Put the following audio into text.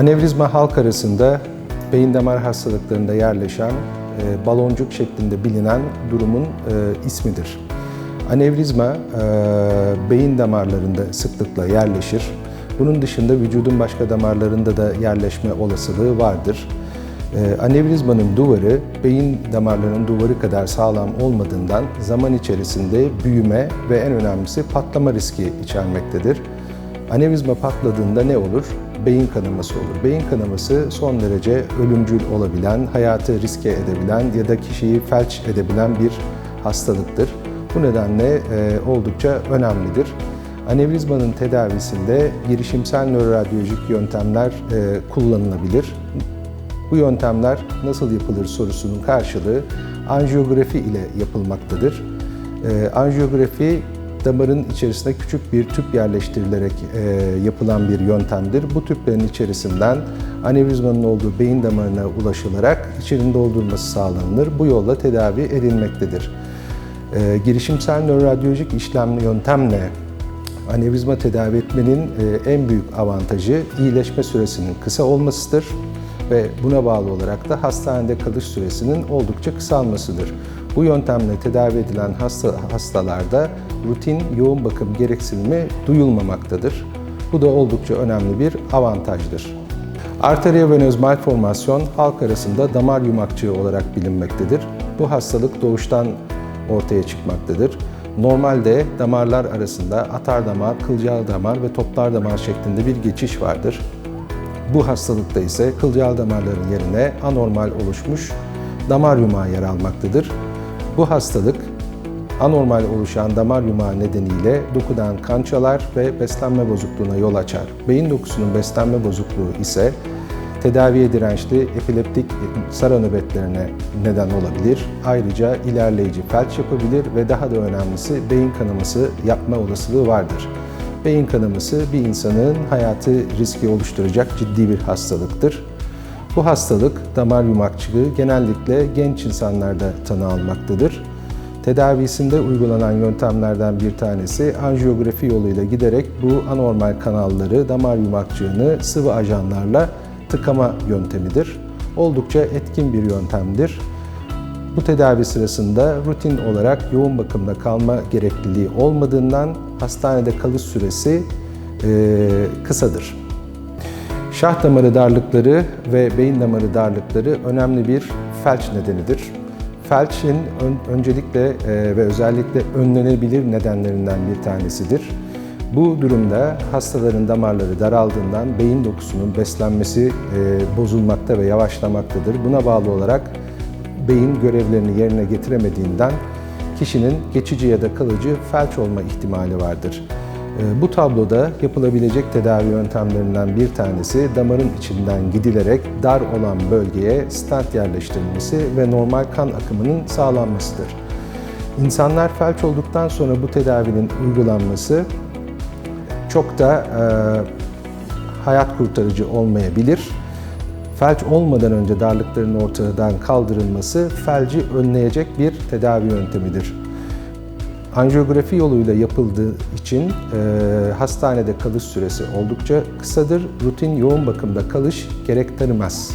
Anevrizma halk arasında beyin damar hastalıklarında yerleşen e, baloncuk şeklinde bilinen durumun e, ismidir. Anevrizma e, beyin damarlarında sıklıkla yerleşir. Bunun dışında vücudun başka damarlarında da yerleşme olasılığı vardır. E, anevrizmanın duvarı beyin damarlarının duvarı kadar sağlam olmadığından zaman içerisinde büyüme ve en önemlisi patlama riski içermektedir. Anevrizma patladığında ne olur? Beyin kanaması olur. Beyin kanaması son derece ölümcül olabilen, hayatı riske edebilen ya da kişiyi felç edebilen bir hastalıktır. Bu nedenle e, oldukça önemlidir. Anevrizmanın tedavisinde girişimsel nöroradyolojik yöntemler e, kullanılabilir. Bu yöntemler nasıl yapılır sorusunun karşılığı anjiyografi ile yapılmaktadır. E, anjiyografi damarın içerisine küçük bir tüp yerleştirilerek e, yapılan bir yöntemdir. Bu tüplerin içerisinden anevrizmanın olduğu beyin damarına ulaşılarak içerinin doldurulması sağlanılır. Bu yolla tedavi edilmektedir. E, girişimsel nöroradyolojik işlemli yöntemle anevrizma tedavi etmenin e, en büyük avantajı iyileşme süresinin kısa olmasıdır ve buna bağlı olarak da hastanede kalış süresinin oldukça kısalmasıdır. Bu yöntemle tedavi edilen hasta, hastalarda rutin yoğun bakım gereksinimi duyulmamaktadır. Bu da oldukça önemli bir avantajdır. Arteriovenöz malformasyon halk arasında damar yumakçığı olarak bilinmektedir. Bu hastalık doğuştan ortaya çıkmaktadır. Normalde damarlar arasında atar damar, kılcal damar ve toplar damar şeklinde bir geçiş vardır. Bu hastalıkta ise kılcal damarların yerine anormal oluşmuş damar yumağı yer almaktadır. Bu hastalık anormal oluşan damar yumağı nedeniyle dokudan kan çalar ve beslenme bozukluğuna yol açar. Beyin dokusunun beslenme bozukluğu ise tedaviye dirençli epileptik sara nöbetlerine neden olabilir. Ayrıca ilerleyici felç yapabilir ve daha da önemlisi beyin kanaması yapma olasılığı vardır. Beyin kanaması bir insanın hayatı riski oluşturacak ciddi bir hastalıktır. Bu hastalık damar yumakçılığı genellikle genç insanlarda tanı almaktadır. Tedavisinde uygulanan yöntemlerden bir tanesi anjiyografi yoluyla giderek bu anormal kanalları, damar yumakçığını sıvı ajanlarla tıkama yöntemidir. Oldukça etkin bir yöntemdir. Bu tedavi sırasında rutin olarak yoğun bakımda kalma gerekliliği olmadığından hastanede kalış süresi e, kısadır. Şah damarı darlıkları ve beyin damarı darlıkları önemli bir felç nedenidir. Felçin ön, öncelikle e, ve özellikle önlenebilir nedenlerinden bir tanesidir. Bu durumda hastaların damarları daraldığından beyin dokusunun beslenmesi e, bozulmakta ve yavaşlamaktadır. Buna bağlı olarak beyin görevlerini yerine getiremediğinden kişinin geçici ya da kalıcı felç olma ihtimali vardır. Bu tabloda yapılabilecek tedavi yöntemlerinden bir tanesi damarın içinden gidilerek dar olan bölgeye stent yerleştirilmesi ve normal kan akımının sağlanmasıdır. İnsanlar felç olduktan sonra bu tedavinin uygulanması çok da e, hayat kurtarıcı olmayabilir. Felç olmadan önce darlıkların ortadan kaldırılması felci önleyecek bir tedavi yöntemidir. Anjiyografi yoluyla yapıldığı için e, hastanede kalış süresi oldukça kısadır. Rutin yoğun bakımda kalış gerektirmez.